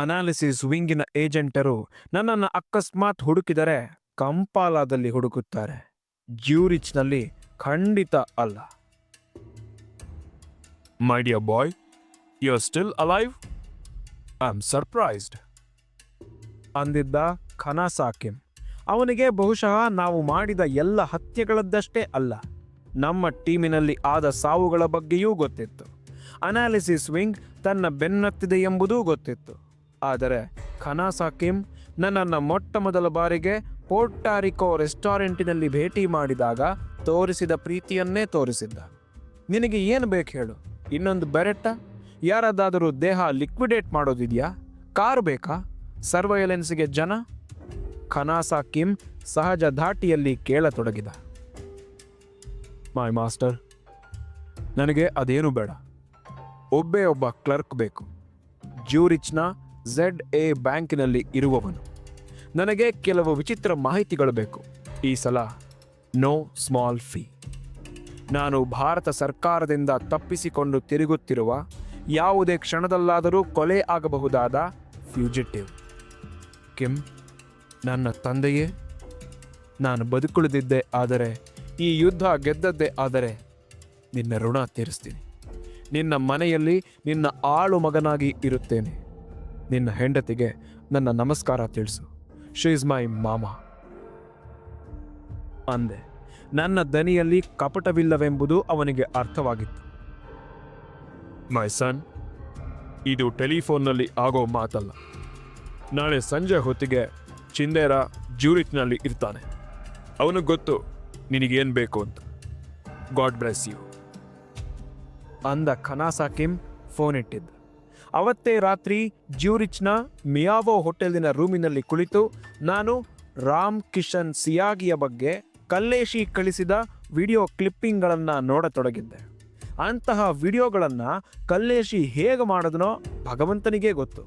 Analysis ವಿಂಗಿನ ಏಜೆಂಟರು ನನ್ನನ್ನು ಅಕಸ್ಮಾತ್ ಹುಡುಕಿದರೆ ಕಂಪಾಲಾದಲ್ಲಿ ಹುಡುಕುತ್ತಾರೆ. ಜ್ಯೂರಿಚ್ನಲ್ಲಿ ಖಂಡಿತ ಅಲ್ಲ. My dear boy you are still alive I am surprised ಅಂದಿದ್ದ ಖನಾಸಾಕಿಮ್ ಅವನಿಗೆ ಬಹುಶಃ ನಾವು ಮಾಡಿದ ಎಲ್ಲ ಹತ್ಯೆಗಳದ್ದಷ್ಟೇ ಅಲ್ಲ. ನಮ್ಮ ಟೀಮಿನಲ್ಲಿ ಆದ ಸಾವುಗಳ ಬಗ್ಗೆಯೂ ಗೊತ್ತಿತ್ತು. ಅನಾಲಿಸಿಸ್ ವಿಂಗ್ ತನ್ನ ಬೆನ್ನತ್ತಿದೆ ಎಂಬುದೂ ಗೊತ್ತಿತ್ತು. ಆದರೆ ಖನಾಸಾಕಿಮ್ ನನ್ನನ್ನು ಮೊಟ್ಟ ಮೊದಲ ಬಾರಿಗೆ ಪೋರ್ಟಾರಿಕೋ ರೆಸ್ಟೋರೆಂಟಿನಲ್ಲಿ ಭೇಟಿ ಮಾಡಿದಾಗ ತೋರಿಸಿದ ಪ್ರೀತಿಯನ್ನೇ ತೋರಿಸಿದ್ದ. ನಿನಗೆ ಏನು ಬೇಕು ಹೇಳು? ಇನ್ನೊಂದು ಬೆರೆಟ್ಟ ಯಾರದಾದರೂ ದೇಹ ಲಿಕ್ವಿಡೇಟ್ ಮಾಡೋದಿದೆಯಾ? ಕಾರು ಬೇಕಾ? ಸರ್ವೈಲೆನ್ಸ್ಗೆ ಜನ? ಖನಾಸಾ ಕಿಮ್ ಸಹಜ ಧಾಟಿಯಲ್ಲಿ ಕೇಳತೊಡಗಿದ. ಮೈ ಮಾಸ್ಟರ್ ನನಗೆ ಅದೇನು ಬೇಡ. ಒಬ್ಬೇ ಒಬ್ಬ ಕ್ಲರ್ಕ್ ಬೇಕು. ಜ್ಯೂರಿಚ್ನ ಝೆಡ್ ಎ ಬ್ಯಾಂಕಿನಲ್ಲಿ ಇರುವವನು. ನನಗೆ ಕೆಲವು ವಿಚಿತ್ರ ಮಾಹಿತಿಗಳು ಬೇಕು. ಈ ಸಲ ನೋ ಸ್ಮಾಲ್ ಫೀ ನಾನು ಭಾರತ ಸರ್ಕಾರದಿಂದ ತಪ್ಪಿಸಿಕೊಂಡು ತಿರುಗುತ್ತಿರುವ ಯಾವುದೇ ಕ್ಷಣದಲ್ಲಾದರೂ ಕೊಲೆ ಆಗಬಹುದಾದ ಫ್ಯೂಜಿಟಿವ್ ಕಿಮ್, ನನ್ನ ತಂದೆಯೇ? ನಾನು ಬದುಕುಳಿದಿದ್ದೆ ಆದರೆ, ಈ ಯುದ್ಧ ಗೆದ್ದದ್ದೇ ಆದರೆ, ನಿನ್ನ ಋಣ ತೀರಿಸ್ತೀನಿ. ನಿನ್ನ ಮನೆಯಲ್ಲಿ ನಿನ್ನ ಆಳು ಮಗನಾಗಿ ಇರುತ್ತೇನೆ. ನಿನ್ನ ಹೆಂಡತಿಗೆ ನನ್ನ ನಮಸ್ಕಾರ ತಿಳಿಸು. ಶಿ ಇಸ್ ಮೈ ಮಾಮ ಅಂದೆ, ನನ್ನ ದನಿಯಲ್ಲಿ ಕಪಟವಿಲ್ಲವೆಂಬುದು ಅವನಿಗೆ ಅರ್ಥವಾಗಿತ್ತು. ಮೈ ಸನ್ ಇದು ಟೆಲಿಫೋನ್ನಲ್ಲಿ ಆಗೋ ಮಾತಲ್ಲ. ನಾಳೆ ಸಂಜೆ ಹೊತ್ತಿಗೆ ಚಿಂದೇರ ಜ್ಯೂರಿಟ್ನಲ್ಲಿ ಇರ್ತಾನೆ. ಅವನಿಗೆ ಗೊತ್ತು, ನಿನಗೇನು ಬೇಕು ಅಂತ. ಗಾಡ್ ಬ್ಲೆಸ್ ಯು ಅಂದ ಖನಾಸಾಕಿಮ್ ಫೋನ್ ಇಟ್ಟಿದ್ದ. ಅವತ್ತೇ ರಾತ್ರಿ ಜ್ಯೂರಿಚ್ನ ಮಿಯಾವೋ ಹೋಟೆಲಿನ ರೂಮಿನಲ್ಲಿ ಕುಳಿತು ನಾನು ರಾಮ್ ಕಿಶನ್ ಸಿಯಾಗಿಯ ಬಗ್ಗೆ ಕಲ್ಲೇಶಿ ಕಳಿಸಿದ ವಿಡಿಯೋ ಕ್ಲಿಪ್ಪಿಂಗ್ಗಳನ್ನು ನೋಡತೊಡಗಿದ್ದೆ. ಅಂತಹ ವಿಡಿಯೋಗಳನ್ನು ಕಲ್ಲೇಶಿ ಹೇಗೆ ಮಾಡಿದನೋ ಭಗವಂತನಿಗೇ ಗೊತ್ತು.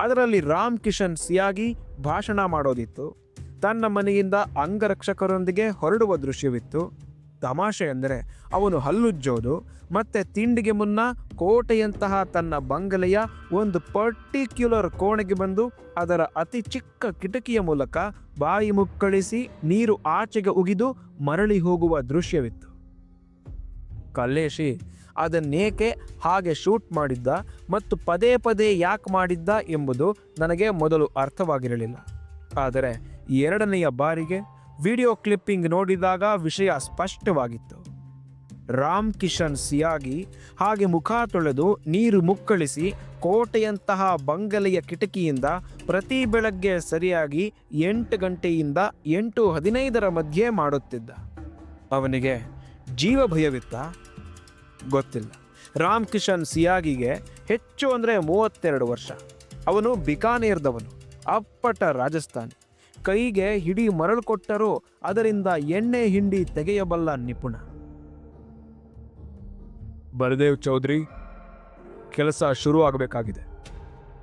ಅದರಲ್ಲಿ ರಾಮ್ ಕಿಶನ್ ಸಿಯಾಗಿ ಭಾಷಣ ಮಾಡೋದಿತ್ತು. ತನ್ನ ಮನೆಯಿಂದ ಅಂಗರಕ್ಷಕರೊಂದಿಗೆ ಹೊರಡುವ ದೃಶ್ಯವಿತ್ತು. ತಮಾಷೆ ಎಂದರೆ ಅವನು ಹಲ್ಲುಜ್ಜೋದು ಮತ್ತೆ ತಿಂಡಿಗೆ ಮುನ್ನ ಕೋಟೆಯಂತಹ ತನ್ನ ಬಂಗಲೆಯ ಒಂದು ಪರ್ಟಿಕ್ಯುಲರ್ ಕೋಣೆಗೆ ಬಂದು ಅದರ ಅತಿ ಚಿಕ್ಕ ಕಿಟಕಿಯ ಮೂಲಕ ಬಾಯಿ ಮುಕ್ಕಳಿಸಿ ನೀರು ಆಚೆಗೆ ಉಗಿದು ಮರಳಿ ಹೋಗುವ ದೃಶ್ಯವಿತ್ತು. ಕಲ್ಲೇಶಿ ಅದನ್ನೇಕೆ ಹಾಗೆ ಶೂಟ್ ಮಾಡಿದ್ದ ಮತ್ತು ಪದೇ ಪದೇ ಯಾಕೆ ಮಾಡಿದ್ದ ಎಂಬುದು ನನಗೆ ಮೊದಲು ಅರ್ಥವಾಗಿರಲಿಲ್ಲ. ಆದರೆ ಎರಡನೆಯ ಬಾರಿಗೆ ವಿಡಿಯೋ ಕ್ಲಿಪ್ಪಿಂಗ್ ನೋಡಿದಾಗ ವಿಷಯ ಸ್ಪಷ್ಟವಾಗಿತ್ತು. ರಾಮ್ ಕಿಶನ್ ಸಿಯಾಗಿ ಹಾಗೆ ಮುಖ ತೊಳೆದು ನೀರು ಮುಕ್ಕಳಿಸಿ ಕೋಟೆಯಂತಹ ಬಂಗಲೆಯ ಕಿಟಕಿಯಿಂದ ಪ್ರತಿ ಬೆಳಗ್ಗೆ ಸರಿಯಾಗಿ ಎಂಟು ಗಂಟೆಯಿಂದ ಎಂಟು ಹದಿನೈದರ ಮಧ್ಯೆ ಮಾಡುತ್ತಿದ್ದ. ಅವನಿಗೆ ಜೀವ ಭಯವಿತ್ತ? ಗೊತ್ತಿಲ್ಲ. ರಾಮ್ ಕಿಶನ್ ಸಿಯಾಗಿಗೆ ಹೆಚ್ಚು ಅಂದರೆ ಮೂವತ್ತೆರಡು ವರ್ಷ. ಅವನು ಬಿಕಾನೇರ್ದವನು, ಅಪ್ಪಟ ರಾಜಸ್ಥಾನಿ. ಕೈಗೆ ಹಿಡಿ ಮರಳು ಕೊಟ್ಟರೂ ಅದರಿಂದ ಎಣ್ಣೆ ಹಿಂಡಿ ತೆಗೆಯಬಲ್ಲ ನಿಪುಣ. ಬಲದೇವ್ ಚೌಧರಿ, ಕೆಲಸ ಶುರು ಆಗಬೇಕಾಗಿದೆ.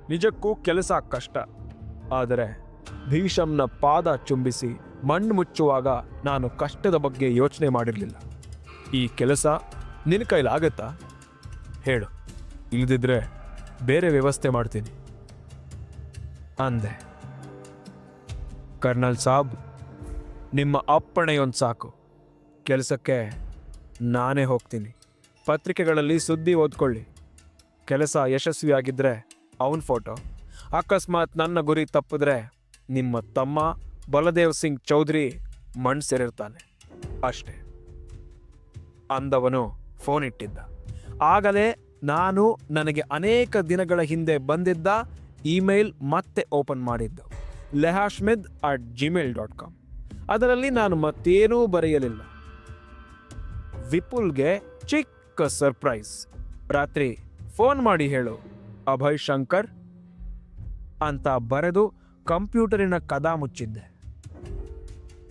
ನಿಜಕ್ಕೂ ಕೆಲಸ ಕಷ್ಟ. ಆದರೆ ಭೀಷಮ್ನ ಪಾದ ಚುಂಬಿಸಿ ಮಣ್ಣು ಮುಚ್ಚುವಾಗ ನಾನು ಕಷ್ಟದ ಬಗ್ಗೆ ಯೋಚನೆ ಮಾಡಿರಲಿಲ್ಲ. ಈ ಕೆಲಸ ನಿನ್ನ ಕೈಲಾಗತ್ತಾ ಹೇಳು. ಇಲ್ಲದಿದ್ದರೆ ಬೇರೆ ವ್ಯವಸ್ಥೆ ಮಾಡ್ತೀನಿ. ಅಂದೆ. ಕರ್ನಲ್ ಸಾಬ್, ನಿಮ್ಮ ಅಪ್ಪಣೆಯೊಂದು ಸಾಕು. ಕೆಲಸಕ್ಕೆ ನಾನೇ ಹೋಗ್ತೀನಿ. ಪತ್ರಿಕೆಗಳಲ್ಲಿ ಸುದ್ದಿ ಓದ್ಕೊಳ್ಳಿ. ಕೆಲಸ ಯಶಸ್ವಿಯಾಗಿದ್ದರೆ ಅವನ ಫೋಟೋ. ಅಕಸ್ಮಾತ್ ನನ್ನ ಗುರಿ ತಪ್ಪಿದ್ರೆ ನಿಮ್ಮ ತಮ್ಮ ಬಲದೇವ್ ಸಿಂಗ್ ಚೌಧರಿ ಮಣ್ಣು ಸೇರಿರ್ತಾನೆ ಅಷ್ಟೇ. ಅಂದವನು ಫೋನ್ ಇಟ್ಟಿದ್ದ. ಆಗಲೇ ನಾನು ನನಗೆ ಅನೇಕ ದಿನಗಳ ಹಿಂದೆ ಬಂದಿದ್ದ ಇಮೇಲ್ ಮತ್ತೆ ಓಪನ್ ಮಾಡಿದ್ದು. ಲೆಹಾಶ್ಮಿದ್ ಅಟ್ ಜಿಮೇಲ್ ಡಾಟ್ ಕಾಮ್ ಅದರಲ್ಲಿ ನಾನು ಮತ್ತೇನೂ ಬರೆಯಲಿಲ್ಲ. ವಿಪುಲ್ಗೆ ಚಿಕ್ಕ ಸರ್ಪ್ರೈಸ್ ರಾತ್ರಿ ಫೋನ್ ಮಾಡಿ ಹೇಳು, ಅಭಯ್ ಶಂಕರ್ ಅಂತ ಬರೆದು ಕಂಪ್ಯೂಟರಿನ ಕದ ಮುಚ್ಚಿದ್ದೆ.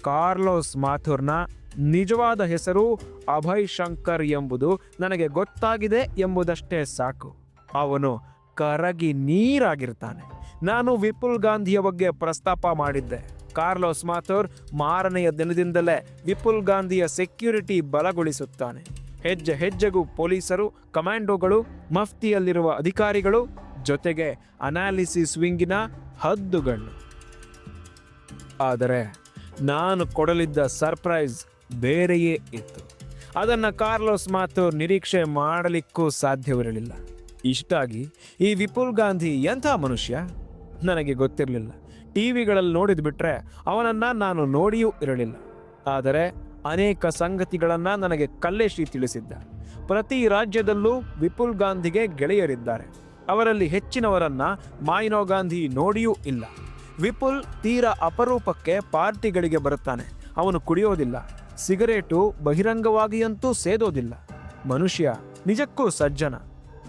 ಕಾರ್ಲೋಸ್ ಮಾಥುರ್ನ ನಿಜವಾದ ಹೆಸರು ಅಭಯ್ ಶಂಕರ್ ಎಂಬುದು ನನಗೆ ಗೊತ್ತಾಗಿದೆ ಎಂಬುದಷ್ಟೇ ಸಾಕು. ಅವನು ಕರಗಿ ನೀರಾಗಿರ್ತಾನೆ. ನಾನು ವಿಪುಲ್ ಗಾಂಧಿಯ ಬಗ್ಗೆ ಪ್ರಸ್ತಾಪ ಮಾಡಿದ್ದೆ. ಕಾರ್ಲೋಸ್ ಮಾಥೋರ್ ಮಾರನೆಯ ದಿನದಿಂದಲೇ ವಿಪುಲ್ ಗಾಂಧಿಯ ಸೆಕ್ಯೂರಿಟಿ ಬಲಗೊಳಿಸುತ್ತಾನೆ. ಹೆಜ್ಜೆ ಹೆಜ್ಜೆಗೂ ಪೊಲೀಸರು, ಕಮಾಂಡೋಗಳು, ಮಫ್ತಿಯಲ್ಲಿರುವ ಅಧಿಕಾರಿಗಳು ಜೊತೆಗೆ ಅನಾಲಿಸಿಸ್ ವಿಂಗಿನ ಹದ್ದುಗಳು. ಆದರೆ ನಾನು ಕೊಡಲಿದ್ದ ಸರ್ಪ್ರೈಸ್ ಬೇರೆಯೇ ಇತ್ತು. ಅದನ್ನು ಕಾರ್ಲೋಸ್ ಮಾತು ನಿರೀಕ್ಷೆ ಮಾಡಲಿಕ್ಕೂ ಸಾಧ್ಯವಿರಲಿಲ್ಲ. ಇಷ್ಟಾಗಿ ಈ ವಿಪುಲ್ ಗಾಂಧಿ ಎಂಥ ಮನುಷ್ಯ? ನನಗೆ ಗೊತ್ತಿರಲಿಲ್ಲ. ಟಿ ವಿಗಳಲ್ಲಿ ನೋಡಿದ್ ಬಿಟ್ರೆ ಅವನನ್ನು ನಾನು ನೋಡಿಯೂ ಇರಲಿಲ್ಲ. ಆದರೆ ಅನೇಕ ಸಂಗತಿಗಳನ್ನು ನನಗೆ ಕಲ್ಲೇಶಿ ತಿಳಿಸಿದ್ದ. ಪ್ರತಿ ರಾಜ್ಯದಲ್ಲೂ ವಿಪುಲ್ ಗಾಂಧಿಗೆ ಗೆಳೆಯರಿದ್ದಾರೆ. ಅವರಲ್ಲಿ ಹೆಚ್ಚಿನವರನ್ನ ಮಾಯಿನೋ ಗಾಂಧಿ ನೋಡಿಯೂ ಇಲ್ಲ. ವಿಪುಲ್ ತೀರ ಅಪರೂಪಕ್ಕೆ ಪಾರ್ಟಿಗಳಿಗೆ ಬರುತ್ತಾನೆ. ಅವನು ಕುಡಿಯೋದಿಲ್ಲ. ಸಿಗರೇಟು ಬಹಿರಂಗವಾಗಿಯಂತೂ ಸೇದೋದಿಲ್ಲ. ಮನುಷ್ಯ ನಿಜಕ್ಕೂ ಸಜ್ಜನ.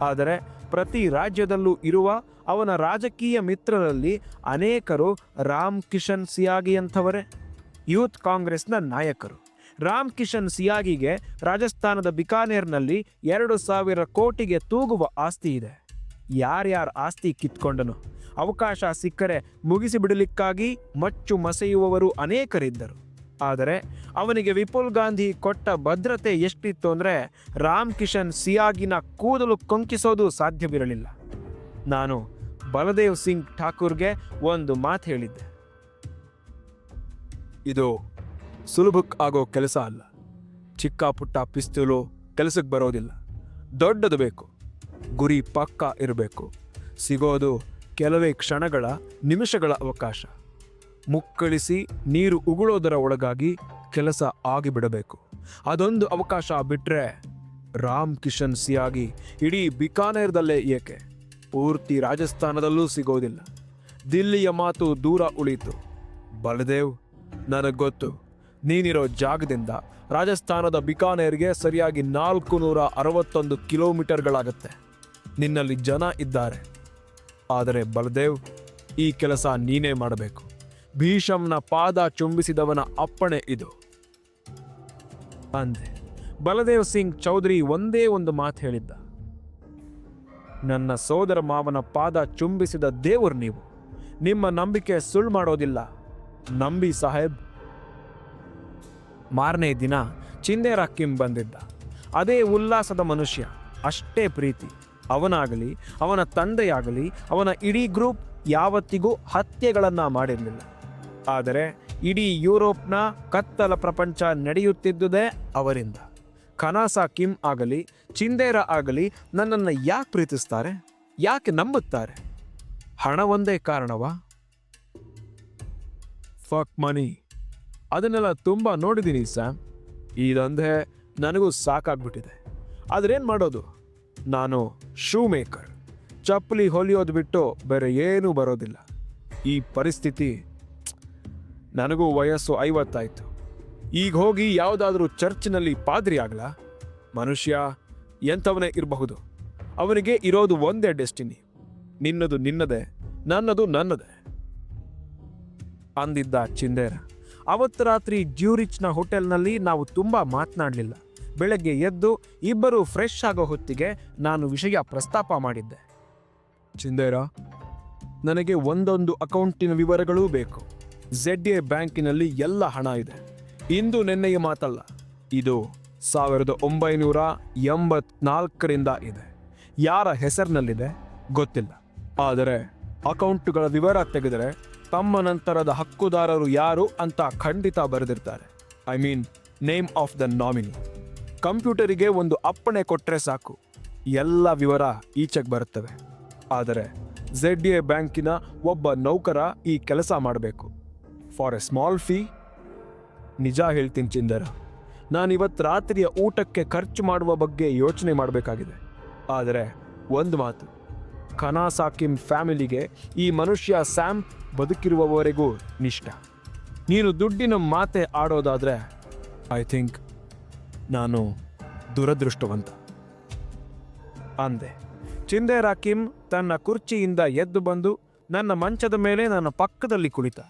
ಆದರೆ ಪ್ರತಿ ರಾಜ್ಯದಲ್ಲೂ ಇರುವ ಅವನ ರಾಜಕೀಯ ಮಿತ್ರರಲ್ಲಿ ಅನೇಕರು ರಾಮ್ ಕಿಶನ್ ಸಿಯಾಗಿಯಂಥವರೇ ಯೂತ್ ಕಾಂಗ್ರೆಸ್ನ ನಾಯಕರು. ರಾಮ್ ಕಿಶನ್ ಸಿಯಾಗಿಗೆ ರಾಜಸ್ಥಾನದ ಬಿಕಾನೇರ್ನಲ್ಲಿ ಎರಡು ಸಾವಿರ ಕೋಟಿಗೆ ತೂಗುವ ಆಸ್ತಿ ಇದೆ. ಯಾರ್ಯಾರ ಆಸ್ತಿ ಕಿತ್ಕೊಂಡನು. ಅವಕಾಶ ಸಿಕ್ಕರೆ ಮುಗಿಸಿಬಿಡಲಿಕ್ಕಾಗಿ ಮಚ್ಚು ಮಸೆಯುವವರು ಅನೇಕರಿದ್ದರು. ಆದರೆ ಅವನಿಗೆ ವಿಪುಲ್ ಗಾಂಧಿ ಕೊಟ್ಟ ಭದ್ರತೆ ಎಷ್ಟಿತ್ತು ಅಂದರೆ ರಾಮ್ ಕಿಶನ್ ಸಿಯಾಗಿನ ಕೂದಲು ಕೊಂಕಿಸೋದು ಸಾಧ್ಯವಿರಲಿಲ್ಲ. ನಾನು ಬಲದೇವ್ ಸಿಂಗ್ ಠಾಕೂರ್ಗೆ ಒಂದು ಮಾತು ಹೇಳಿದ್ದೆ. ಇದು ಸುಲಭಕ್ಕೆ ಆಗೋ ಕೆಲಸ ಅಲ್ಲ. ಚಿಕ್ಕ ಪುಟ್ಟ ಪಿಸ್ತೂಲು ಕೆಲಸಕ್ಕೆ ಬರೋದಿಲ್ಲ. ದೊಡ್ಡದು ಬೇಕು. ಗುರಿ ಪಕ್ಕ ಇರಬೇಕು. ಸಿಗೋದು ಕೆಲವೇ ಕ್ಷಣಗಳ, ನಿಮಿಷಗಳ ಅವಕಾಶ. ಮುಕ್ಕಳಿಸಿ ನೀರು ಉಗುಳೋದರ ಒಳಗಾಗಿ ಕೆಲಸ ಆಗಿಬಿಡಬೇಕು. ಅದೊಂದು ಅವಕಾಶ ಬಿಟ್ಟರೆ ರಾಮ್ ಕಿಶನ್ ಸಿಯಾಗಿ ಇಡೀ ಬಿಕಾನೇರ್ದಲ್ಲೇ ಏಕೆ? ಪೂರ್ತಿ ರಾಜಸ್ಥಾನದಲ್ಲೂ ಸಿಗೋದಿಲ್ಲ. ದಿಲ್ಲಿಯ ಮಾತು ದೂರ ಉಳಿತು ಬಲದೇವ್, ನನಗೆ ಗೊತ್ತು. ನೀನಿರೋ ಜಾಗದಿಂದ ರಾಜಸ್ಥಾನದ ಬಿಕಾನೇರ್ಗೆ ಸರಿಯಾಗಿ ನಾಲ್ಕು ನೂರ ಅರವತ್ತೊಂದು ಕಿಲೋಮೀಟರ್ಗಳಾಗತ್ತೆ. ನಿನ್ನಲ್ಲಿ ಜನ ಇದ್ದಾರೆ. ಆದರೆ ಬಲದೇವ್, ಈ ಕೆಲಸ ನೀನೇ ಮಾಡಬೇಕು. ಭೀಷಮ್ನ ಪಾದ ಚುಂಬಿಸಿದವನ ಅಪ್ಪಣೆ ಇದು. ಅಂದೆ, ಬಲದೇವ್ ಸಿಂಗ್ ಚೌಧರಿ ಒಂದೇ ಒಂದು ಮಾತು ಹೇಳಿದ್ದ. ನನ್ನ ಸೋದರ ಮಾವನ ಪಾದ ಚುಂಬಿಸಿದ ದೇವರು ನೀವು. ನಿಮ್ಮ ನಂಬಿಕೆ ಸುಳ್ಳು ಮಾಡೋದಿಲ್ಲ. ನಂಬಿ ಸಾಹೇಬ್. ಮಾರನೇ ದಿನ ಚಿಂದೇರ ಕಿಮ್ ಬಂದಿದ್ದ. ಅದೇ ಉಲ್ಲಾಸದ ಮನುಷ್ಯ, ಅಷ್ಟೇ ಪ್ರೀತಿ. ಅವನಾಗಲಿ, ಅವನ ತಂದೆಯಾಗಲಿ, ಅವನ ಇಡೀ ಗ್ರೂಪ್ ಯಾವತ್ತಿಗೂ ಹತ್ಯೆಗಳನ್ನು ಮಾಡಿರಲಿಲ್ಲ. ಆದರೆ ಇಡೀ ಯುರೋಪ್ನ ಕತ್ತಲ ಪ್ರಪಂಚ ನಡೆಯುತ್ತಿದ್ದುದೇ ಅವರಿಂದ. ಖನಾಸಾ ಕಿಮ್ ಆಗಲಿ, ಚಿಂದೇರ ಆಗಲಿ ನನ್ನನ್ನು ಯಾಕೆ ಪ್ರೀತಿಸ್ತಾರೆ? ಯಾಕೆ ನಂಬುತ್ತಾರೆ? ಹಣ ಒಂದೇ ಕಾರಣವಾ? ಫಕ್ ಮನಿ. ಅದನ್ನೆಲ್ಲ ತುಂಬ ನೋಡಿದ್ದೀನಿ ಸ್ಯಾಮ್. ದಂಧೆ ನನಗೂ ಸಾಕಾಗ್ಬಿಟ್ಟಿದೆ. ಆದ್ರೇನು ಮಾಡೋದು? ನಾನು ಶೂ ಮೇಕರ್ ಚಪ್ಪಲಿ ಹೊಲಿಯೋದು ಬಿಟ್ಟು ಬೇರೆ ಏನೂ ಬರೋದಿಲ್ಲ. ಈ ಪರಿಸ್ಥಿತಿ ನನಗೂ ವಯಸ್ಸು ಐವತ್ತಾಯ್ತು. ಈಗ ಹೋಗಿ ಯಾವುದಾದ್ರೂ ಚರ್ಚ್ನಲ್ಲಿ ಪಾದ್ರಿ ಆಗಲಾ? ಮನುಷ್ಯ ಎಂಥವನೇ ಇರಬಹುದು. ಅವನಿಗೆ ಇರೋದು ಒಂದೇ ಡೆಸ್ಟಿನಿ. ನಿನ್ನದು ನಿನ್ನದೇ, ನನ್ನದು ನನ್ನದೇ. ಅಂದಿದ್ದ ಚಿಂದೇರ, ಅವತ್ತು ರಾತ್ರಿ ಜ್ಯೂರಿಚ್ನ ಹೋಟೆಲ್ನಲ್ಲಿ ನಾವು ತುಂಬ ಮಾತನಾಡಲಿಲ್ಲ. ಬೆಳಗ್ಗೆ ಎದ್ದು ಇಬ್ಬರು ಫ್ರೆಶ್ ಆಗೋ ಹೊತ್ತಿಗೆ ನಾನು ವಿಷಯ ಪ್ರಸ್ತಾಪ ಮಾಡಿದ್ದೆ. ಚಿಂದೇರ, ನನಗೆ ಒಂದೊಂದು ಅಕೌಂಟಿನ ವಿವರಗಳೂ ಬೇಕು. ಝೆಡ್ ಎ ಬ್ಯಾಂಕಿನಲ್ಲಿ ಎಲ್ಲ ಹಣ ಇದೆ. ಇಂದು ನಿನ್ನೆಯ ಮಾತಲ್ಲ, ಇದು ಸಾವಿರದ ಒಂಬೈನೂರ ಎಂಬತ್ನಾಲ್ಕರಿಂದ ಇದೆ. ಯಾರ ಹೆಸರಿನಲ್ಲಿದೆ ಗೊತ್ತಿಲ್ಲ. ಆದರೆ ಅಕೌಂಟ್ಗಳ ವಿವರ ತೆಗೆದರೆ ತಮ್ಮ ನಂತರದ ಹಕ್ಕುದಾರರು ಯಾರು ಅಂತ ಖಂಡಿತ ಬರೆದಿರ್ತಾರೆ. I mean, name of the nominee. ಕಂಪ್ಯೂಟರಿಗೆ ಒಂದು ಅಪ್ಪಣೆ ಕೊಟ್ಟರೆ ಸಾಕು. ಎಲ್ಲ ವಿವರ ಈಚೆಗೆ ಬರುತ್ತವೆ. ಆದರೆ ಝೆಡ್ ಎ ಬ್ಯಾಂಕಿನ ಒಬ್ಬ ನೌಕರ ಈ ಕೆಲಸ ಮಾಡಬೇಕು. ಫಾರ್ ಎ ಸ್ಮಾಲ್ ಫೀ ನಿಜ ಹೇಳ್ತೀನಿ ಚಿಂದರ. ನಾನಿವತ್ತು ರಾತ್ರಿಯ ಊಟಕ್ಕೆ ಖರ್ಚು ಮಾಡುವ ಬಗ್ಗೆ ಯೋಚನೆ ಮಾಡಬೇಕಾಗಿದೆ. ಆದರೆ ಒಂದು ಮಾತು. ಖನಾ ಸಾಕಿಮ್ ಫ್ಯಾಮಿಲಿಗೆ ಈ ಮನುಷ್ಯ ಸ್ಯಾಮ್ ಬದುಕಿರುವವರೆಗೂ ನಿಷ್ಠ. ನೀನು ದುಡ್ಡಿನ ಮಾತೆ ಆಡೋದಾದರೆ ಐ ಥಿಂಕ್ ನಾನು ದುರದೃಷ್ಟವಂತ. ಅಂದೆ. ಚಿಂದೆ ರಾಕಿಮ್ ತನ್ನ ಕುರ್ಚಿಯಿಂದ ಎದ್ದು ಬಂದು ನನ್ನ ಮಂಚದ ಮೇಲೆ ನನ್ನ ಪಕ್ಕದಲ್ಲಿ ಕುಳಿತ.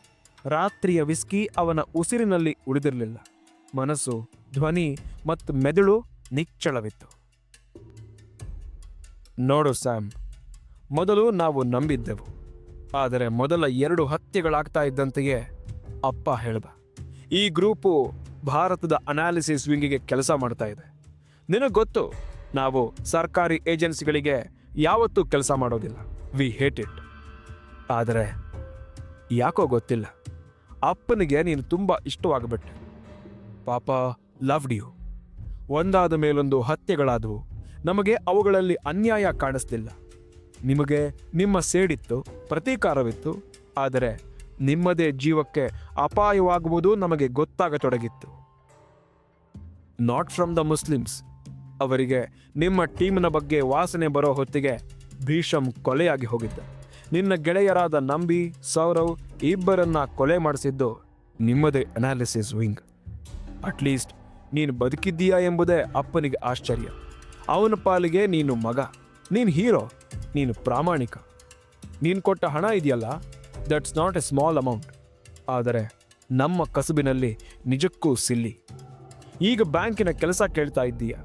ರಾತ್ರಿಯ ವಿಸ್ಕಿ ಅವನ ಉಸಿರಿನಲ್ಲಿ ಉಳಿದಿರಲಿಲ್ಲ. ಮನಸ್ಸು, ಧ್ವನಿ ಮತ್ತು ಮೆದುಳು ನಿಚ್ಚಳವಿತ್ತು. ನೋಡು ಸ್ಯಾಮ್, ಮೊದಲು ನಾವು ನಂಬಿದ್ದೆವು. ಆದರೆ ಮೊದಲ ಎರಡು ಹತ್ಯೆಗಳಾಗ್ತಾ ಇದ್ದಂತೆಯೇ ಅಪ್ಪ ಹೇಳ್ದ, ಈ ಗ್ರೂಪು ಭಾರತದ ಅನಾಲಿಸಿಸ್ ವಿಂಗಿಗೆ ಕೆಲಸ ಮಾಡ್ತಾ ಇದೆ. ನಿನಗೆ ಗೊತ್ತು, ನಾವು ಸರ್ಕಾರಿ ಏಜೆನ್ಸಿಗಳಿಗೆ ಯಾವತ್ತೂ ಕೆಲಸ ಮಾಡೋದಿಲ್ಲ. We hate it. ಆದರೆ ಯಾಕೋ ಗೊತ್ತಿಲ್ಲ. ಅಪ್ಪನಿಗೆ ನೀನು ತುಂಬ ಇಷ್ಟವಾಗಬಿಟ್ಟೆ ಪಾಪ ಲವ್ಡ್ ಯು ಒಂದಾದ ಮೇಲೊಂದು ಹತ್ಯೆಗಳಾದವು. ನಮಗೆ ಅವುಗಳಲ್ಲಿ ಅನ್ಯಾಯ ಕಾಣಿಸ್ತಿಲ್ಲ ನಿಮಗೆ ನಿಮ್ಮ ಸೇಡಿತ್ತು, ಪ್ರತೀಕಾರವಿತ್ತು, ಆದರೆ ನಿಮ್ಮದೇ ಜೀವಕ್ಕೆ ಅಪಾಯವಾಗುವುದು ನಮಗೆ ಗೊತ್ತಾಗತೊಡಗಿತ್ತು. Not from the Muslims. ಅವರಿಗೆ ನಿಮ್ಮ ಟೀಮ್ನ ಬಗ್ಗೆ ವಾಸನೆ ಬರೋ ಹೊತ್ತಿಗೆ ಭೀಷಂ ಕೊಲೆಯಾಗಿ ಹೋಗಿದ್ದ. ನಿನ್ನ ಗೆಳೆಯರಾದ ನಂಬಿ, ಸೌರವ್ ಇಬ್ಬರನ್ನ ಕೊಲೆ ಮಾಡಿಸಿದ್ದು ನಿಮ್ಮದೇ ಅನಾಲಿಸಿಸ್ ವಿಂಗ್ ಅಟ್ಲೀಸ್ಟ್ ನೀನು ಬದುಕಿದ್ದೀಯಾ ಎಂಬುದೇ ಅಪ್ಪನಿಗೆ ಆಶ್ಚರ್ಯ. ಅವನ ಪಾಲಿಗೆ ನೀನು ಮಗ. ನೀನು ಹೀರೋ ನೀನು ಪ್ರಾಮಾಣಿಕ. ನೀನು ಕೊಟ್ಟ ಹಣ ಇದೆಯಲ್ಲ? That's not a small amount ಆದರೆ ನಮ್ಮ ಕಸುಬಿನಲ್ಲಿ ನಿಜಕ್ಕೂ ಸಿಲ್ಲಿ. ಈಗ ಬ್ಯಾಂಕಿನ ಕೆಲಸ ಕೇಳ್ತಾ ಇದ್ದೀಯ?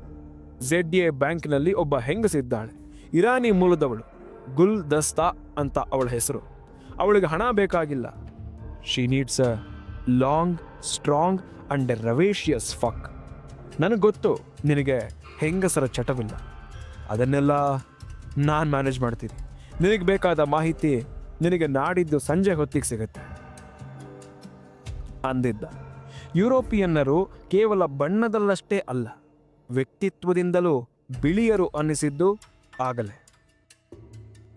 ಝೆಡ್ ಎ ಬ್ಯಾಂಕಿನಲ್ಲಿ ಒಬ್ಬ ಹೆಂಗಸಿದ್ದಾಳೆ? ಇರಾನಿ ಮೂಲದವಳು. ಗುಲ್ ದಸ್ತಾ ಅಂತ ಅವಳ ಹೆಸರು. ಅವಳಿಗೆ ಹಣ ಬೇಕಾಗಿಲ್ಲ. She needs a long strong and voracious fuck ನನಗೆ ಗೊತ್ತು ನಿನಗೆ ಹೆಂಗಸರ ಚಟವಿಲ್ಲ. ಅದನ್ನೆಲ್ಲ ನಾನು ಮ್ಯಾನೇಜ್ ಮಾಡ್ತೀನಿ. ನಿನಗೆ ಬೇಕಾದ ಮಾಹಿತಿ ನಿನಗೆ ನಾಡಿದ್ದು ಸಂಜೆ ಹೊತ್ತಿಗೆ ಸಿಗುತ್ತೆ. ಅಂದಿದ್ದ. ಯುರೋಪಿಯನ್ನರು ಕೇವಲ ಬಣ್ಣದಲ್ಲಷ್ಟೇ ಅಲ್ಲ, ವ್ಯಕ್ತಿತ್ವದಿಂದಲೂ ಬಿಳಿಯರು ಅನ್ನಿಸಿದ್ದು ಆಗಲೇ.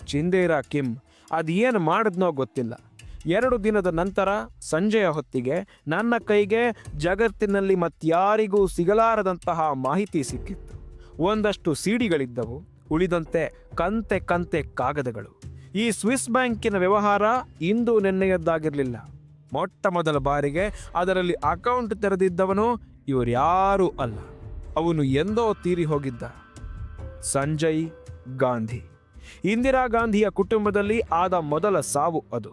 ಚಿಂದೇರ ಕಿಮ್. ಅದೇನು ಮಾಡಿದ್ನೋ ಗೊತ್ತಿಲ್ಲ. ಎರಡು ದಿನದ ನಂತರ ಸಂಜೆಯ ಹೊತ್ತಿಗೆ ನನ್ನ ಕೈಗೆ ಜಗತ್ತಿನಲ್ಲಿ ಮತ್ತಾರಿಗೂ ಸಿಗಲಾರದಂತಹ ಮಾಹಿತಿ ಸಿಕ್ಕಿತ್ತು. ಒಂದಷ್ಟು ಸಿಡಿಗಳಿದ್ದವು, ಉಳಿದಂತೆ ಕಂತೆ ಕಂತೆ ಕಾಗದಗಳು. ಈ ಸ್ವಿಸ್ ಬ್ಯಾಂಕಿನ ವ್ಯವಹಾರ ಇಂದು ನೆನ್ನೆಯದ್ದಾಗಿರಲಿಲ್ಲ. ಮೊಟ್ಟ ಮೊದಲ ಬಾರಿಗೆ ಅದರಲ್ಲಿ ಅಕೌಂಟ್ ತೆರೆದಿದ್ದವನು ಇವರ್ಯಾರೂ ಅಲ್ಲ. ಅವನು ಎಂದೋ ತೀರಿ ಹೋಗಿದ್ದ. ಸಂಜಯ್ ಗಾಂಧಿ. ಇಂದಿರಾ ಗಾಂಧಿಯ ಕುಟುಂಬದಲ್ಲಿ ಆದ ಮೊದಲ ಸಾವು ಅದು.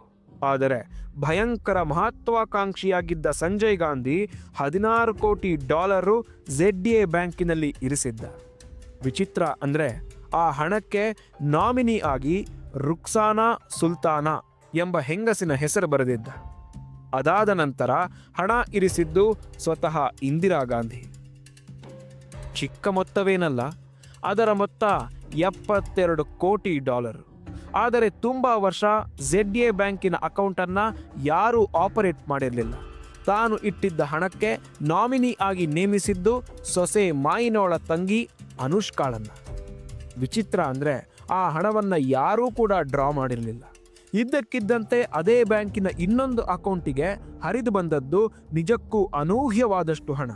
ಆದರೆ ಭಯಂಕರ ಮಹತ್ವಾಕಾಂಕ್ಷಿಯಾಗಿದ್ದ ಸಂಜಯ್ ಗಾಂಧಿ ಹದಿನಾರು ಕೋಟಿ ಡಾಲರು ಝೆಡ್ ಎ ಬ್ಯಾಂಕಿನಲ್ಲಿ ಇರಿಸಿದ್ದ. ವಿಚಿತ್ರ ಅಂದರೆ ಆ ಹಣಕ್ಕೆ ನಾಮಿನಿ ಆಗಿ ರುಕ್ಸಾನಾ ಸುಲ್ತಾನಾ ಎಂಬ ಹೆಂಗಸಿನ ಹೆಸರು ಬರೆದಿದ್ದ. ಅದಾದ ನಂತರ ಹಣ ಇರಿಸಿದ್ದು ಸ್ವತಃ ಇಂದಿರಾ ಗಾಂಧಿ. ಚಿಕ್ಕ ಮೊತ್ತವೇನಲ್ಲ, ಅದರ ಮೊತ್ತ ಎಪ್ಪತ್ತೆರಡು ಕೋಟಿ ಡಾಲರ್. ಆದರೆ ತುಂಬ ವರ್ಷ ಝೆಡ್ ಎ ಬ್ಯಾಂಕಿನ ಅಕೌಂಟನ್ನು ಯಾರೂ ಆಪರೇಟ್ ಮಾಡಿರಲಿಲ್ಲ. ತಾನು ಇಟ್ಟಿದ್ದ ಹಣಕ್ಕೆ ನಾಮಿನಿ ಆಗಿ ನೇಮಿಸಿದ್ದು ಸೊಸೆ ಮಾಯಿನೋಳ ತಂಗಿ ಅನುಷ್ಕಾಳನ್ನು. ವಿಚಿತ್ರ ಅಂದರೆ ಆ ಹಣವನ್ನು ಯಾರೂ ಕೂಡ ಡ್ರಾ ಮಾಡಿರಲಿಲ್ಲ. ಇದ್ದಕ್ಕಿದ್ದಂತೆ ಅದೇ ಬ್ಯಾಂಕಿನ ಇನ್ನೊಂದು ಅಕೌಂಟಿಗೆ ಹರಿದು ಬಂದದ್ದು ನಿಜಕ್ಕೂ ಅನೂಹ್ಯವಾದಷ್ಟು ಹಣ.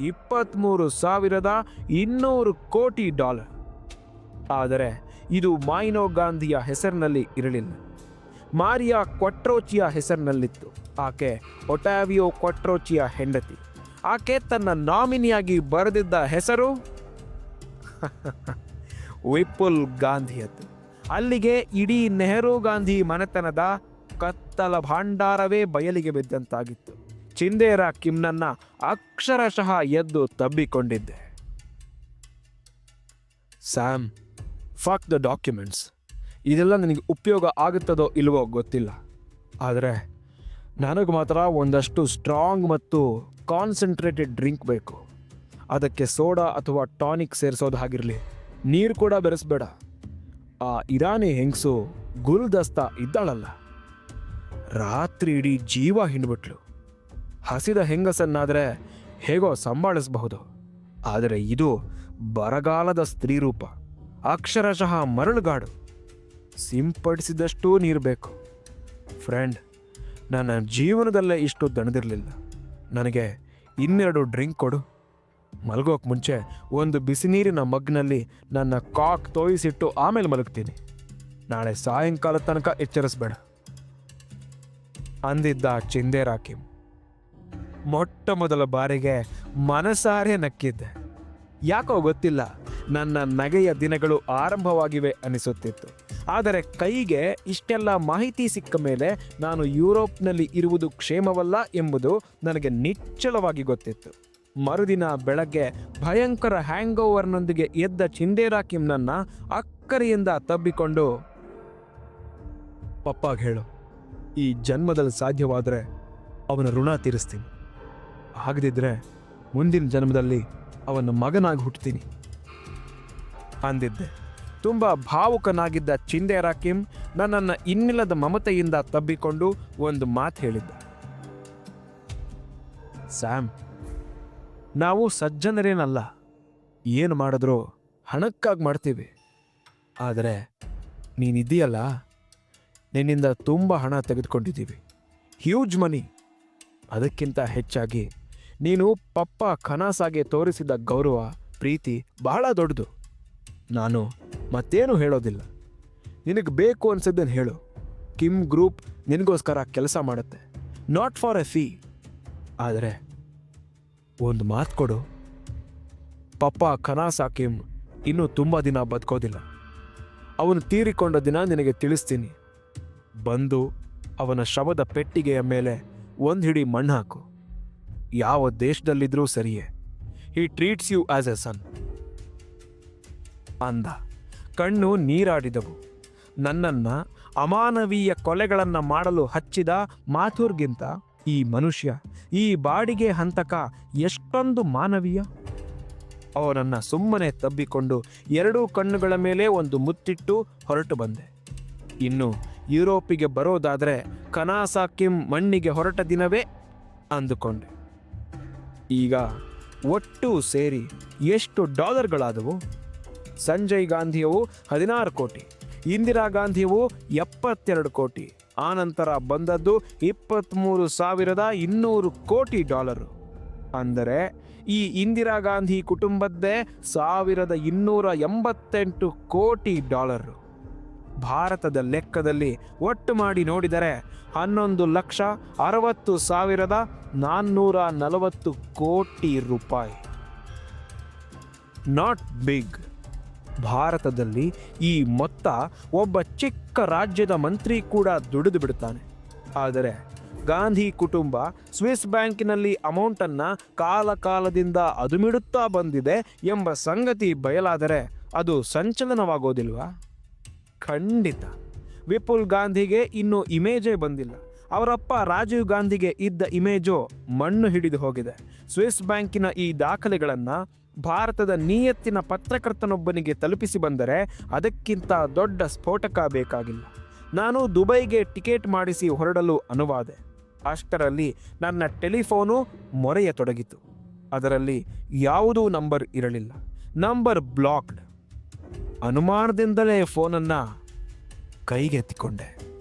ಇಪ್ಪತ್ತ್ಮೂರು ಸಾವಿರದ ಇನ್ನೂರು ಕೋಟಿ ಡಾಲರ್. ಆದರೆ ಇದು ಮಾಯಿನೋ ಗಾಂಧಿಯ ಹೆಸರಿನಲ್ಲಿ ಇರಲಿಲ್ಲ. ಮಾರಿಯಾ ಕ್ವಟ್ರೋಚಿಯ ಹೆಸರಿನಲ್ಲಿತ್ತು. ಆಕೆ ಒಟಾವಿಯೋ ಕ್ವಟ್ರೋಚಿಯ ಹೆಂಡತಿ. ಆಕೆ ತನ್ನ ನಾಮಿನಿಯಾಗಿ ಬರೆದಿದ್ದ ಹೆಸರು? ವಿಪುಲ್ ಗಾಂಧಿಯದ್ದು. ಅಲ್ಲಿಗೆ ಇಡೀ ನೆಹರು ಗಾಂಧಿ ಮನೆತನದ ಕತ್ತಲ ಭಾಂಡಾರವೇ ಬಯಲಿಗೆ ಬಿದ್ದಂತಾಗಿತ್ತು. ಚಿಂದೇರ ಕಿಮ್ನನ್ನ ಅಕ್ಷರಶಃ ಎದ್ದು ತಬ್ಬಿಕೊಂಡಿದ್ದೆ. ಸ್ಯಾಮ್ ಫಾಕ್ ದ ಡಾಕ್ಯುಮೆಂಟ್ಸ್ ಇದೆಲ್ಲ ನನಗೆ ಉಪಯೋಗ ಆಗುತ್ತದೋ ಇಲ್ವೋ ಗೊತ್ತಿಲ್ಲ. ಆದರೆ ನನಗೆ ಮಾತ್ರ ಒಂದಷ್ಟು ಸ್ಟ್ರಾಂಗ್ ಮತ್ತು ಕಾನ್ಸಂಟ್ರೇಟೆಡ್ ಡ್ರಿಂಕ್ ಬೇಕು. ಅದಕ್ಕೆ ಸೋಡಾ ಅಥವಾ ಟಾನಿಕ್ ಸೇರಿಸೋದು ಆಗಿರಲಿ ನೀರು ಕೂಡ ಬೆರೆಸ್ಬೇಡ. ಆ ಇರಾನಿ ಹೆಂಗಸು ಗುಲ್ದಸ್ತ ಇದ್ದಾಳಲ್ಲ. ರಾತ್ರಿ ಇಡೀ ಜೀವ ಹಿಂಡ್ಬಿಟ್ಲು. ಹಸಿದ ಹೆಂಗಸನ್ನಾದರೆ ಹೇಗೋ ಸಂಭಾಳಿಸಬಹುದು. ಆದರೆ ಇದು ಬರಗಾಲದ ಸ್ತ್ರೀ ರೂಪ ಅಕ್ಷರಶಃ ಮರಳುಗಾಡು. ಸಿಂಪಡಿಸಿದಷ್ಟೂ ನೀರು ಬೇಕು. ಫ್ರೆಂಡ್, ನನ್ನ ಜೀವನದಲ್ಲೇ ಇಷ್ಟು ದಣದಿರಲಿಲ್ಲ. ನನಗೆ ಇನ್ನೆರಡು ಡ್ರಿಂಕ್ ಕೊಡು. ಮಲಗೋಕೆ ಮುಂಚೆ ಒಂದು ಬಿಸಿ ನೀರಿನ ಮಗ್ನಲ್ಲಿ ನನ್ನ ಕಾಕ್ ತೋಯಿಸಿಟ್ಟು ಆಮೇಲೆ ಮಲಗ್ತೀನಿ. ನಾಳೆ ಸಾಯಂಕಾಲ ತನಕ ಎಚ್ಚರಿಸ್ಬೇಡ. ಅಂದಿದ್ದ ಚಿಂದೆ ರಾಕಿಮ್ ಮೊಟ್ಟ ಮೊದಲ ಬಾರಿಗೆ ಮನಸಾರೆ ನಕ್ಕಿದ್ದೆ. ಯಾಕೋ ಗೊತ್ತಿಲ್ಲ. ನನ್ನ ನಗೆಯ ದಿನಗಳು ಆರಂಭವಾಗಿವೆ ಅನಿಸುತ್ತಿತ್ತು. ಆದರೆ ಕೈಗೆ ಇಷ್ಟೆಲ್ಲ ಮಾಹಿತಿ ಸಿಕ್ಕ ಮೇಲೆ ನಾನು ಯುರೋಪ್ನಲ್ಲಿ ಇರುವುದು ಕ್ಷೇಮವಲ್ಲ ಎಂಬುದು ನನಗೆ ನಿಚ್ಚಳವಾಗಿ ಗೊತ್ತಿತ್ತು. ಮರುದಿನ ಬೆಳಗ್ಗೆ ಭಯಂಕರ ಹ್ಯಾಂಗ್ ಓವರ್ನೊಂದಿಗೆ ಎದ್ದ ಚಿಂದೇರಾ ಕಿಮ್ನನ್ನ ಅಕ್ಕರಿಯಿಂದ ತಬ್ಬಿಕೊಂಡು, ಪಪ್ಪಾಗ ಹೇಳು, ಈ ಜನ್ಮದಲ್ಲಿ ಸಾಧ್ಯವಾದರೆ ಅವನ ಋಣ ತೀರಿಸ್ತೀನಿ. ಆಗದಿದ್ದರೆ ಮುಂದಿನ ಜನ್ಮದಲ್ಲಿ ಅವನ ಮಗನಾಗಿ ಹುಟ್ಟುತ್ತೀನಿ ಅಂದಿದ್ದೆ. ತುಂಬ ಭಾವುಕನಾಗಿದ್ದ ಚಿಂದೇರ ಕಿಮ್ ನನ್ನನ್ನು ಇನ್ನಿಲ್ಲದ ಮಮತೆಯಿಂದ ತಬ್ಬಿಕೊಂಡು ಒಂದು ಮಾತು ಹೇಳಿದ್ದ. ಸ್ಯಾಮ್, ನಾವು ಸಜ್ಜನರೇನಲ್ಲ. ಏನು ಮಾಡಿದ್ರೂ ಹಣಕ್ಕಾಗಿ ಮಾಡ್ತೀವಿ. ಆದರೆ ನೀನಿದೆಯಲ್ಲ ನಿನ್ನಿಂದ ತುಂಬ ಹಣ ತೆಗೆದುಕೊಂಡಿದ್ದೀವಿ. Huge money. ಅದಕ್ಕಿಂತ ಹೆಚ್ಚಾಗಿ ನೀನು ಪಪ್ಪ ಕನಸಾಗೆ ತೋರಿಸಿದ ಗೌರವ, ಪ್ರೀತಿ ಬಹಳ ದೊಡ್ಡದು. ನಾನು ಮತ್ತೇನು ಹೇಳೋದಿಲ್ಲ. ನಿನಗೆ ಬೇಕು ಅನ್ಸಿದ್ದನ್ನು ಹೇಳು. ಕಿಮ್ ಗ್ರೂಪ್ ನಿನಗೋಸ್ಕರ ಕೆಲಸ ಮಾಡುತ್ತೆ. Not for a fee. ಆದರೆ ಒಂದು ಮಾತು ಕೊಡು. ಪಪ್ಪ ಖನಾಸ್ ಕಿಮ್ ಇನ್ನೂ ತುಂಬ ದಿನ ಬದುಕೋದಿಲ್ಲ. ಅವನು ತೀರಿಕೊಂಡ ದಿನ ನಿನಗೆ ತಿಳಿಸ್ತೀನಿ. ಬಂದು ಅವನ ಶವದ ಪೆಟ್ಟಿಗೆಯ ಮೇಲೆ ಒಂದು ಹಿಡಿ ಮಣ್ಣು ಹಾಕು. ಯಾವ ದೇಶದಲ್ಲಿದ್ದರೂ ಸರಿಯೇ. He treats you as a son ಅಂದ. ಕಣ್ಣು ನೀರಾಡಿದವು. ನನ್ನನ್ನ ಅಮಾನವೀಯ ಕೊಲೆಗಳನ್ನು ಮಾಡಲು ಹಚ್ಚಿದ ಮಾಥುರ್ಗಿಂತ, ಈ ಮನುಷ್ಯ, ಈ ಬಾಡಿಗೆ ಹಂತಕ ಎಷ್ಟೊಂದು ಮಾನವೀಯ? ಅವನನ್ನು ಸುಮ್ಮನೆ ತಬ್ಬಿಕೊಂಡು ಎರಡೂ ಕಣ್ಣುಗಳ ಮೇಲೆ ಒಂದು ಮುತ್ತಿಟ್ಟು ಹೊರಟು ಬಂದೆ. ಇನ್ನು ಯುರೋಪಿಗೆ ಬರೋದಾದರೆ ಕನಾಸಾಕಿಂ ಮಣ್ಣಿಗೆ ಹೊರಟ ದಿನವೇ ಅಂದುಕೊಂಡೆ. ಈಗ ಒಟ್ಟು ಸೇರಿ ಎಷ್ಟು ಡಾಲರ್ಗಳಾದವು? ಸಂಜಯ್ ಗಾಂಧಿಯವು ಹದಿನಾರು ಕೋಟಿ, ಇಂದಿರಾ ಗಾಂಧಿಯವು ಎಪ್ಪತ್ತೆರಡು ಕೋಟಿ, ಆನಂತರ ಬಂದದ್ದು ಇಪ್ಪತ್ತ್ಮೂರು ಸಾವಿರದ ಇನ್ನೂರು ಕೋಟಿ ಡಾಲರು. ಅಂದರೆ ಈ ಇಂದಿರಾ ಗಾಂಧಿ ಕುಟುಂಬದ್ದೇ ಸಾವಿರದ ಇನ್ನೂರ ಎಂಬತ್ತೆಂಟು ಕೋಟಿ ಡಾಲರು. ಭಾರತದ ಲೆಕ್ಕದಲ್ಲಿ ಒಟ್ಟು ಮಾಡಿ ನೋಡಿದರೆ ಹನ್ನೊಂದು ಲಕ್ಷ ಅರವತ್ತು ಸಾವಿರದ ನಾನ್ನೂರ ನಲವತ್ತು ಕೋಟಿ ರೂಪಾಯಿ. Not big. ಭಾರತದಲ್ಲಿ ಈ ಮೊತ್ತ ಒಬ್ಬ ಚಿಕ್ಕ ರಾಜ್ಯದ ಮಂತ್ರಿ ಕೂಡ ದುಡಿದು ಬಿಡುತ್ತಾನೆ. ಆದರೆ ಗಾಂಧಿ ಕುಟುಂಬ ಸ್ವಿಸ್ ಬ್ಯಾಂಕಿನಲ್ಲಿ ಅಮೌಂಟನ್ನು ಕಾಲ ಕಾಲದಿಂದ ಅದುಮಿಡುತ್ತಾ ಬಂದಿದೆ ಎಂಬ ಸಂಗತಿ ಬಯಲಾದರೆ ಅದು ಸಂಚಲನವಾಗೋದಿಲ್ವಾ? ಖಂಡಿತ. ವಿಪುಲ್ ಗಾಂಧಿಗೆ ಇನ್ನೂ ಇಮೇಜೇ ಬಂದಿಲ್ಲ. ಅವರಪ್ಪ ರಾಜೀವ್ ಗಾಂಧಿಗೆ ಇದ್ದ ಇಮೇಜು ಮಣ್ಣು ಹಿಡಿದು ಹೋಗಿದೆ. ಸ್ವಿಸ್ ಬ್ಯಾಂಕಿನ ಈ ದಾಖಲೆಗಳನ್ನು ಭಾರತದ ನಿಯತ್ತಿನ ಪತ್ರಕರ್ತನೊಬ್ಬನಿಗೆ ತಲುಪಿಸಿ ಬಂದರೆ ಅದಕ್ಕಿಂತ ದೊಡ್ಡ ಸ್ಫೋಟಕ ಬೇಕಾಗಿಲ್ಲ. ನಾನು ದುಬೈಗೆ ಟಿಕೆಟ್ ಮಾಡಿಸಿ ಹೊರಡಲು ಅನುವಾದೆ. ಅಷ್ಟರಲ್ಲಿ ನನ್ನ ಟೆಲಿಫೋನು ಮೊರೆಯತೊಡಗಿತು. ಅದರಲ್ಲಿ ಯಾವುದೂ ನಂಬರ್ ಇರಲಿಲ್ಲ. Number blocked. ಅನುಮಾನದಿಂದಲೇ ಫೋನನ್ನು ಕೈಗೆತ್ತಿಕೊಂಡೆ.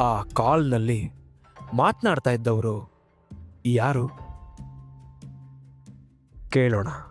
ಆ ಕಾಲ್ನಲ್ಲಿ ಮಾತನಾಡ್ತಾ ಇದ್ದವರು ಯಾರು? Kelowna.